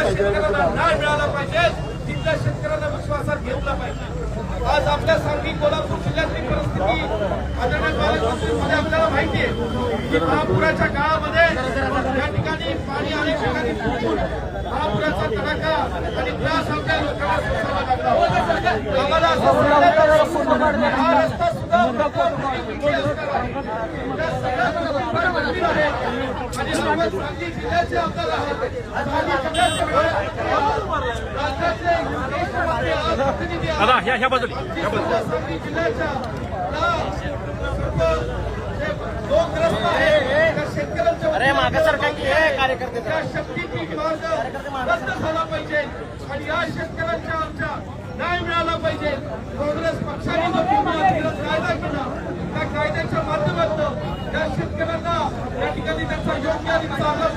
शेतकऱ्यांना न्याय मिळाला पाहिजे तिथल्या शेतकऱ्यांना विश्वासात घेतला पाहिजे. आज आपल्या सांगली कोल्हापूर जिल्ह्यातली परिस्थिती आदरणीय आपल्याला माहिती आहे की महापुराच्या काळामध्ये या ठिकाणी पाणी अनेक ठिकाणी फुटून महापुराचा तडाखा आणि त्रास आपल्या लोकांना सोसावा लागला. आम्हाला असं हा रस्ता सुद्धा दादा ह्या ह्या बाजूला ह्या बाजूला. अरे मागे सरकार की कार्यकर्ते शक्तीची मार्ग रद्द झाला पाहिजे. आणि या शेतकऱ्यांच्या आमच्या न्याय मिळाला पाहिजे. काँग्रेस पक्षाने Pakistan